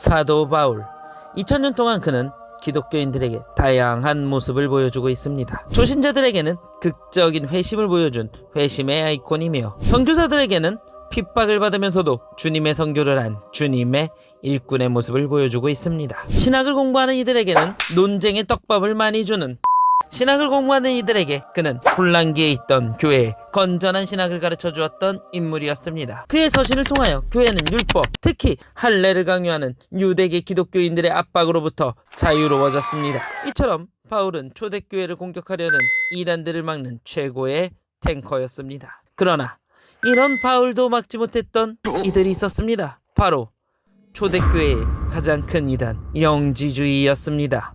사도 바울 2000년 동안 그는 기독교인들에게 다양한 모습을 보여주고 있습니다. 초신자들에게는 극적인 회심을 보여준 회심의 아이콘이며 선교사들에게는 핍박을 받으면서도 주님의 선교를 한 주님의 일꾼의 모습을 보여주고 있습니다. 신학을 공부하는 이들에게는 논쟁의 떡밥을 많이 주는 신학을 공부하는 이들에게 그는 혼란기에 있던 교회에 건전한 신학을 가르쳐 주었던 인물이었습니다. 그의 서신을 통하여 교회는 율법, 특히 할례를 강요하는 유대계 기독교인들의 압박으로부터 자유로워졌습니다. 이처럼 바울은 초대교회를 공격하려는 이단들을 막는 최고의 탱커였습니다. 그러나 이런 바울도 막지 못했던 이들이 있었습니다. 바로 초대교회의 가장 큰 이단 영지주의였습니다.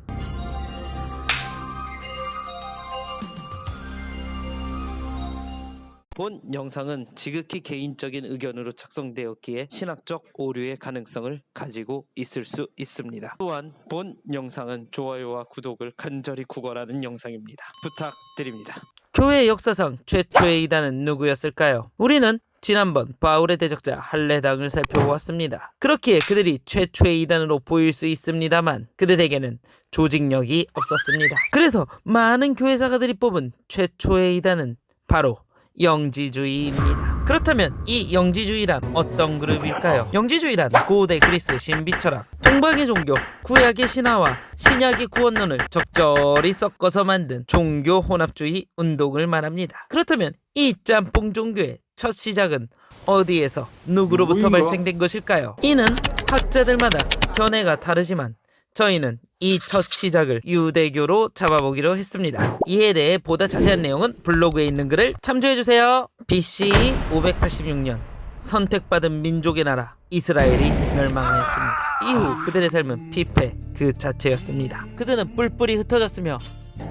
본 영상은 지극히 개인적인 의견으로 작성되었기에 신학적 오류의 가능성을 가지고 있을 수 있습니다. 또한 본 영상은 좋아요와 구독을 간절히 구걸하는 영상입니다. 부탁드립니다. 교회 역사상 최초의 이단은 누구였을까요? 우리는 지난번 바울의 대적자 할례당을 살펴보았습니다. 그렇기에 그들이 최초의 이단으로 보일 수 있습니다만 그들에게는 조직력이 없었습니다. 그래서 많은 교회사가들이 뽑은 최초의 이단은 바로 영지주의입니다. 그렇다면 이 영지주의란 어떤 그룹일까요? 영지주의란 고대 그리스 신비 철학, 동방의 종교, 구약의 신화와 신약의 구원론을 적절히 섞어서 만든 종교 혼합주의 운동을 말합니다. 그렇다면 이 짬뽕 종교의 첫 시작은 어디에서 누구로부터 뭐인가? 발생된 것일까요? 이는 학자들마다 견해가 다르지만 저희는 이 첫 시작을 유대교로 잡아보기로 했습니다. 이에 대해 보다 자세한 내용은 블로그에 있는 글을 참조해주세요. BC 586년 선택받은 민족의 나라 이스라엘이 멸망하였습니다. 이후 그들의 삶은 피폐 그 자체였습니다. 그들은 뿔뿔이 흩어졌으며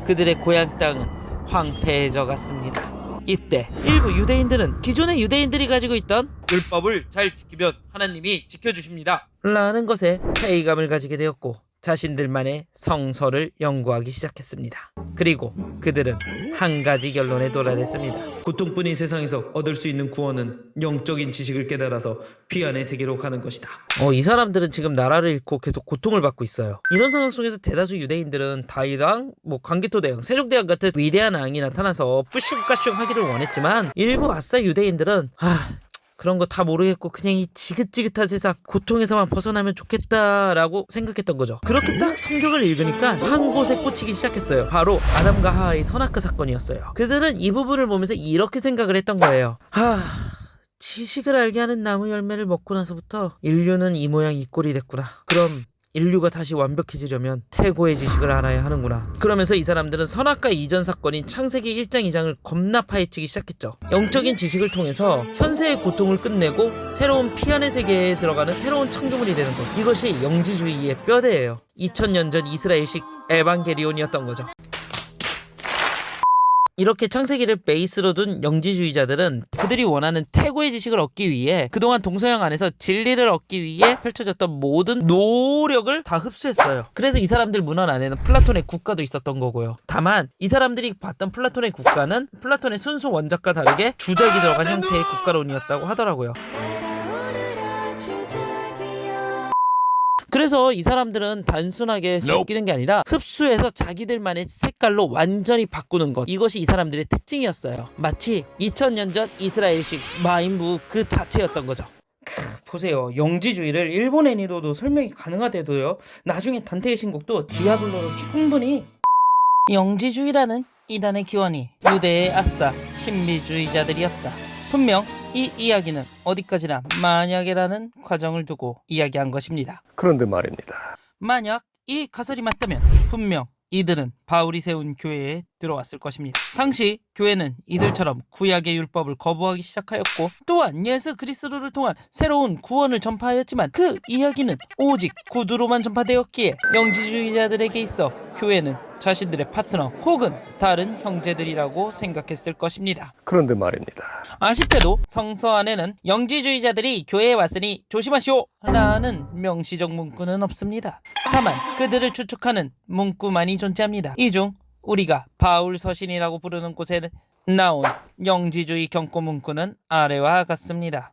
그들의 고향 땅은 황폐해져 갔습니다. 이때 일부 유대인들은 기존의 유대인들이 가지고 있던 율법을 잘 지키면 하나님이 지켜주십니다. 라는 것에 회의감을 가지게 되었고 자신들만의 성서를 연구하기 시작했습니다. 그리고 그들은 한 가지 결론에 도달했습니다. 고통뿐인 세상에서 얻을 수 있는 구원은 영적인 지식을 깨달아서 피안의 세계로 가는 것이다. 어, 이 사람들은 지금 나라를 잃고 계속 고통을 받고 있어요. 이런 상황 속에서 대다수 유대인들은 다이당, 뭐 광기토대왕, 세종대왕 같은 위대한 왕이 나타나서 뿌슝까슝 하기를 원했지만 일부 아싸 유대인들은 아 그런 거 다 모르겠고 그냥 이 지긋지긋한 세상 고통에서만 벗어나면 좋겠다라고 생각했던 거죠. 그렇게 딱 성경을 읽으니까 한 곳에 꽂히기 시작했어요. 바로 아담과 하와의 선악과 사건이었어요. 그들은 이 부분을 보면서 이렇게 생각을 했던 거예요. 하... 지식을 알게 하는 나무 열매를 먹고 나서부터 인류는 이 모양 이 꼴이 됐구나. 그럼 인류가 다시 완벽해지려면 태고의 지식을 알아야 하는구나. 그러면서 이 사람들은 선악과 이전 사건인 창세기 1장 2장을 겁나 파헤치기 시작했죠. 영적인 지식을 통해서 현세의 고통을 끝내고 새로운 피안의 세계에 들어가는 새로운 창조물이 되는 것. 이것이 영지주의의 뼈대예요. 2000년 전 이스라엘식 에반게리온이었던 거죠. 이렇게 창세기를 베이스로 둔 영지주의자들은 그들이 원하는 태고의 지식을 얻기 위해 그동안 동서양 안에서 진리를 얻기 위해 펼쳐졌던 모든 노력을 다 흡수했어요. 그래서 이 사람들 문화 안에는 플라톤의 국가도 있었던 거고요. 다만 이 사람들이 봤던 플라톤의 국가는 플라톤의 순수 원작과 다르게 주작이 들어간 형태의 국가론이었다고 하더라고요. 그래서 이 사람들은 단순하게 바뀌는 게 아니라 흡수해서 자기들만의 색깔로 완전히 바꾸는 것. 이것이 이 사람들의 특징이었어요. 마치 2000년 전 이스라엘식 마인부 그 자체였던 거죠. 크, 보세요. 영지주의를 일본 애니로도 설명이 가능하대도요. 나중에 단테의 신곡도 디아블로로 충분히 영지주의라는 이단의 기원이 유대의 아싸 신비주의자들이었다 분명 이 이야기는 어디까지나 만약이라는 과정을 두고 이야기한 것입니다 그런데 말입니다. 만약 이 가설이 맞다면 분명 이들은 바울이 세운 교회에 들어왔을 것입니다. 당시 교회는 이들처럼 구약의 율법을 거부하기 시작하였고 또한 예수 그리스도를 통한 새로운 구원을 전파하였지만 그 이야기는 오직 구두로만 전파되었기에 영지주의자들에게 있어 교회는 자신들의 파트너 혹은 다른 형제들이라고 생각했을 것입니다. 그런데 말입니다. 아쉽게도 성서 안에는 영지주의자들이 교회에 왔으니 조심하시오 라는 명시적 문구는 없습니다. 다만 그들을 추측하는 문구만이 존재합니다. 이 중 우리가 바울 서신이라고 부르는 곳에 나온 영지주의 경고 문구는 아래와 같습니다.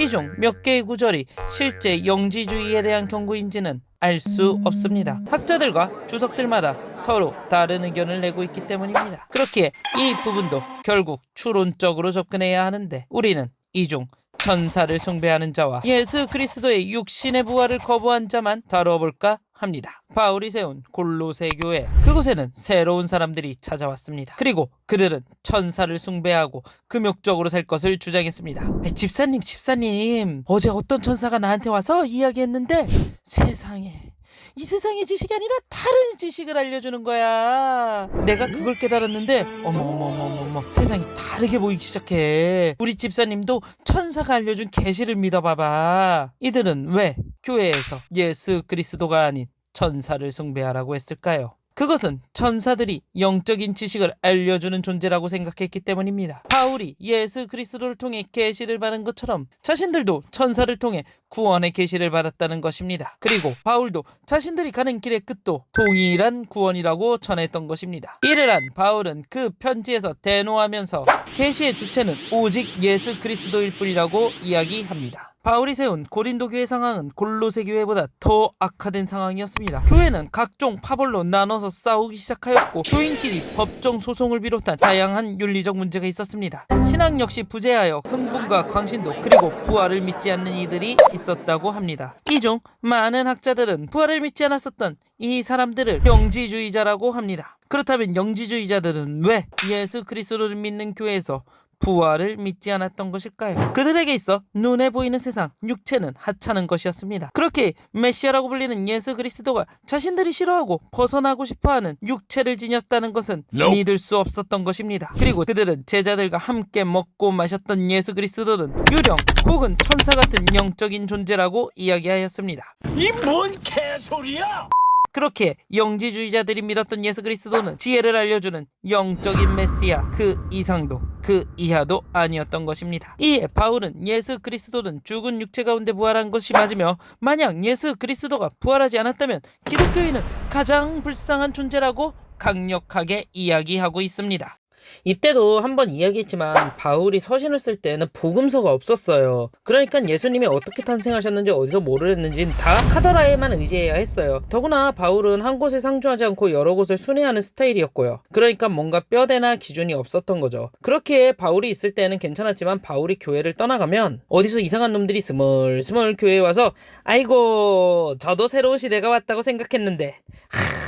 이 중 몇 개의 구절이 실제 영지주의에 대한 경고인지는 알 수 없습니다. 학자들과 주석들마다 서로 다른 의견을 내고 있기 때문입니다. 그렇기에 이 부분도 결국 추론적으로 접근해야 하는데 우리는 이중 천사를 숭배하는 자와 예수 그리스도의 육신의 부활을 거부한 자만 다뤄볼까 합니다. 바울이 세운 골로새 교회 그곳에는 새로운 사람들이 찾아왔습니다. 그리고 그들은 천사를 숭배하고 금욕적으로 살 것을 주장했습니다. 에, 집사님, 집사님, 어제 어떤 천사가 나한테 와서 이야기했는데 세상에 이 세상의 지식이 아니라 다른 지식을 알려주는 거야. 내가 그걸 깨달았는데 어머 어머 어머 어머 어머 세상이 다르게 보이기 시작해. 우리 집사님도 천사가 알려준 계시를 믿어봐봐. 이들은 왜 교회에서 예수 그리스도가 아닌 천사를 숭배하라고 했을까요? 그것은 천사들이 영적인 지식을 알려주는 존재라고 생각했기 때문입니다. 바울이 예수 그리스도를 통해 계시를 받은 것처럼 자신들도 천사를 통해 구원의 계시를 받았다는 것입니다. 그리고 바울도 자신들이 가는 길의 끝도 동일한 구원이라고 전했던 것입니다. 이를 한 바울은 그 편지에서 대노하면서 계시의 주체는 오직 예수 그리스도일 뿐이라고 이야기합니다. 바울이 세운 고린도 교회 상황은 골로새 교회보다 더 악화된 상황이었습니다. 교회는 각종 파벌로 나눠서 싸우기 시작하였고 교인끼리 법정 소송을 비롯한 다양한 윤리적 문제가 있었습니다. 신앙 역시 부재하여 흥분과 광신도 그리고 부활을 믿지 않는 이들이 있었다고 합니다. 이 중 많은 학자들은 부활을 믿지 않았었던 이 사람들을 영지주의자라고 합니다. 그렇다면 영지주의자들은 왜 예수 그리스도를 믿는 교회에서 부활을 믿지 않았던 것일까요? 그들에게 있어 눈에 보이는 세상, 육체는 하찮은 것이었습니다. 그렇게 메시아라고 불리는 예수 그리스도가 자신들이 싫어하고 벗어나고 싶어하는 육체를 지녔다는 것은 믿을 수 없었던 것입니다. 그리고 그들은 제자들과 함께 먹고 마셨던 예수 그리스도는 유령 혹은 천사 같은 영적인 존재라고 이야기하였습니다. 이 뭔 개소리야! 그렇게 영지주의자들이 믿었던 예수 그리스도는 지혜를 알려주는 영적인 메시아 그 이상도 그 이하도 아니었던 것입니다. 이에 바울은 예수 그리스도는 죽은 육체 가운데 부활한 것이 맞으며 만약 예수 그리스도가 부활하지 않았다면 기독교인은 가장 불쌍한 존재라고 강력하게 이야기하고 있습니다. 이때도 한번 이야기했지만 바울이 서신을 쓸 때는 복음서가 없었어요. 그러니까 예수님이 어떻게 탄생하셨는지 어디서 뭐를 했는지는 다 카더라에만 의지해야 했어요. 더구나 바울은 한 곳에 상주하지 않고 여러 곳을 순회하는 스타일이었고요. 그러니까 뭔가 뼈대나 기준이 없었던 거죠. 그렇게 바울이 있을 때는 괜찮았지만 바울이 교회를 떠나가면 어디서 이상한 놈들이 스멀스멀 교회에 와서 아이고 저도 새로운 시대가 왔다고 생각했는데 하,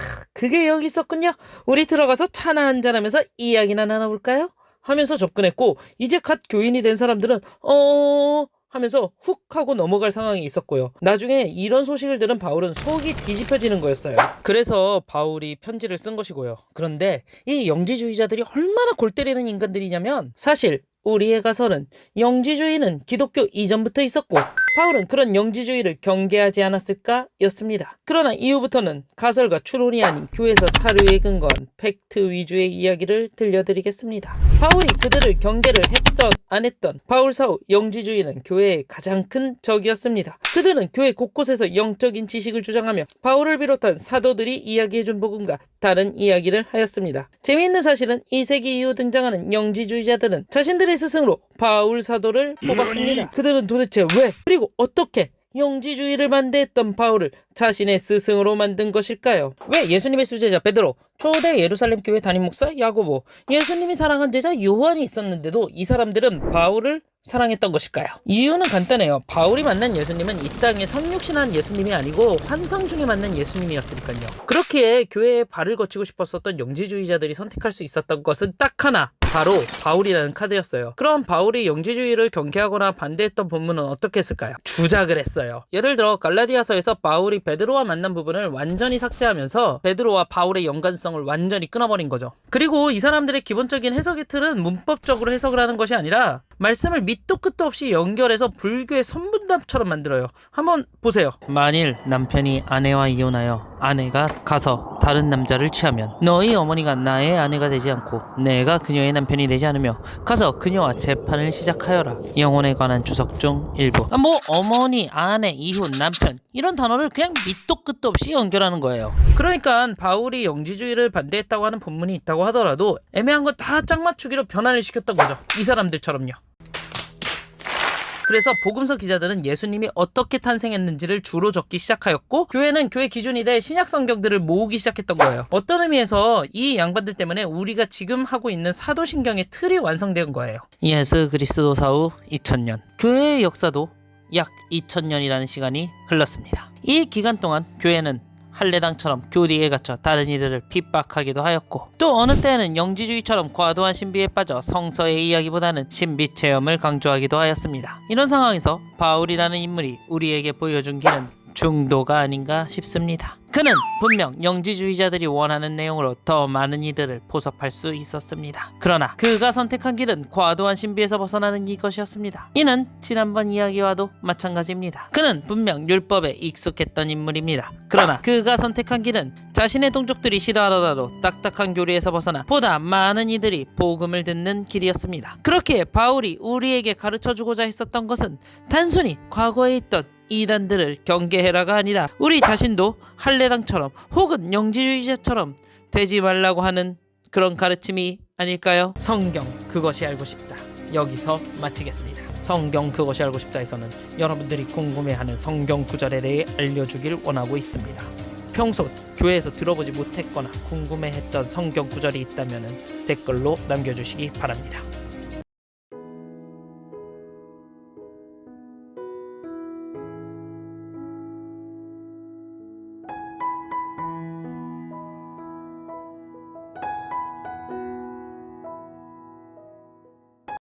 그게 여기 있었군요. 우리 들어가서 차나 한잔하면서 이야기나 나눠볼까요? 하면서 접근했고 이제 갓 교인이 된 사람들은 어 하면서 훅 하고 넘어갈 상황이 있었고요. 나중에 이런 소식을 들은 바울은 속이 뒤집혀지는 거였어요. 그래서 바울이 편지를 쓴 것이고요. 그런데 이 영지주의자들이 얼마나 골 때리는 인간들이냐면 사실 우리에 가서는 영지주의는 기독교 이전부터 있었고 바울은 그런 영지주의를 경계하지 않았을까 였습니다. 그러나 이후부터는 가설과 추론이 아닌 교회에서 사료에 근거한 팩트 위주의 이야기를 들려드리겠습니다. 바울이 그들을 경계를 했던 안 했던 바울 사후 영지주의는 교회의 가장 큰 적이었습니다. 그들은 교회 곳곳에서 영적인 지식을 주장하며 바울을 비롯한 사도들이 이야기해준 복음과 다른 이야기를 하였습니다. 재미있는 사실은 2세기 이후 등장하는 영지주의자들은 자신들의 스승으로 바울 사도를 뽑았습니다. 그들은 도대체 왜 그리고 어떻게 영지주의를 반대했던 바울을 자신의 스승으로 만든 것일까요? 왜 예수님의 수제자 베드로, 초대 예루살렘 교회 담임 목사 야고보, 예수님이 사랑한 제자 요한이 있었는데도 이 사람들은 바울을 사랑했던 것일까요? 이유는 간단해요. 바울이 만난 예수님은 이 땅에 성육신한 예수님이 아니고 환상 중에 만난 예수님이었으니까요. 그렇기에 교회에 발을 거치고 싶었었던 영지주의자들이 선택할 수 있었던 것은 딱 하나. 바로 바울이라는 카드였어요. 그럼 바울이 영지주의를 경계하거나 반대했던 본문은 어떻게 했을까요? 주작을 했어요. 예를 들어 갈라디아서에서 바울이 베드로와 만난 부분을 완전히 삭제하면서 베드로와 바울의 연관성 을 완전히 끊어버린 거죠. 그리고 이 사람들의 기본적인 해석의 틀은 문법적으로 해석을 하는 것이 아니라 말씀을 밑도 끝도 없이 연결해서 불교의 선 분답처럼 만들어요. 한번 보세요. 만일 남편이 아내와 이혼하여 아내가 가서 다른 남자를 취하면 너희 어머니가 나의 아내가 되지 않고 내가 그녀의 남편이 되지 않으며 가서 그녀와 재판을 시작하여라. 영혼에 관한 주석 중 일부. 아, 뭐 어머니, 아내, 이혼, 남편 이런 단어를 그냥 밑도 끝도 없이 연결하는 거예요. 그러니까 바울이 영지주의를 반대했다고 하는 본문이 있다고 하더라도 애매한 거다 짝맞추기로 변환을 시켰던 거죠. 이 사람들처럼요. 그래서 복음서 기자들은 예수님이 어떻게 탄생했는지를 주로 적기 시작하였고 교회는 교회 기준이 될 신약 성경들을 모으기 시작했던 거예요. 어떤 의미에서 이 양반들 때문에 우리가 지금 하고 있는 사도신경의 틀이 완성된 거예요. 예수 그리스도 사후 2000년. 교회의 역사도 약 2000년이라는 시간이 흘렀습니다. 이 기간 동안 교회는 할례당처럼 교리에 갇혀 다른 이들을 핍박하기도 하였고 또 어느 때에는 영지주의처럼 과도한 신비에 빠져 성서의 이야기보다는 신비 체험을 강조하기도 하였습니다. 이런 상황에서 바울이라는 인물이 우리에게 보여준 길은 중도가 아닌가 싶습니다. 그는 분명 영지주의자들이 원하는 내용으로 더 많은 이들을 포섭할 수 있었습니다. 그러나 그가 선택한 길은 과도한 신비에서 벗어나는 이것이었습니다. 이는 지난번 이야기와도 마찬가지입니다. 그는 분명 율법에 익숙했던 인물입니다. 그러나 그가 선택한 길은 자신의 동족들이 싫어하더라도 딱딱한 교리에서 벗어나 보다 많은 이들이 복음을 듣는 길이었습니다. 그렇게 바울이 우리에게 가르쳐 주고자 했었던 것은 단순히 과거에 있던 이단들을 경계해라가 아니라 우리 자신도 할례당처럼 혹은 영지주의자처럼 되지 말라고 하는 그런 가르침이 아닐까요? 성경 그것이 알고 싶다. 여기서 마치겠습니다. 성경 그것이 알고 싶다에서는 여러분들이 궁금해하는 성경 구절에 대해 알려주길 원하고 있습니다. 평소 교회에서 들어보지 못했거나 궁금해했던 성경 구절이 있다면 댓글로 남겨주시기 바랍니다.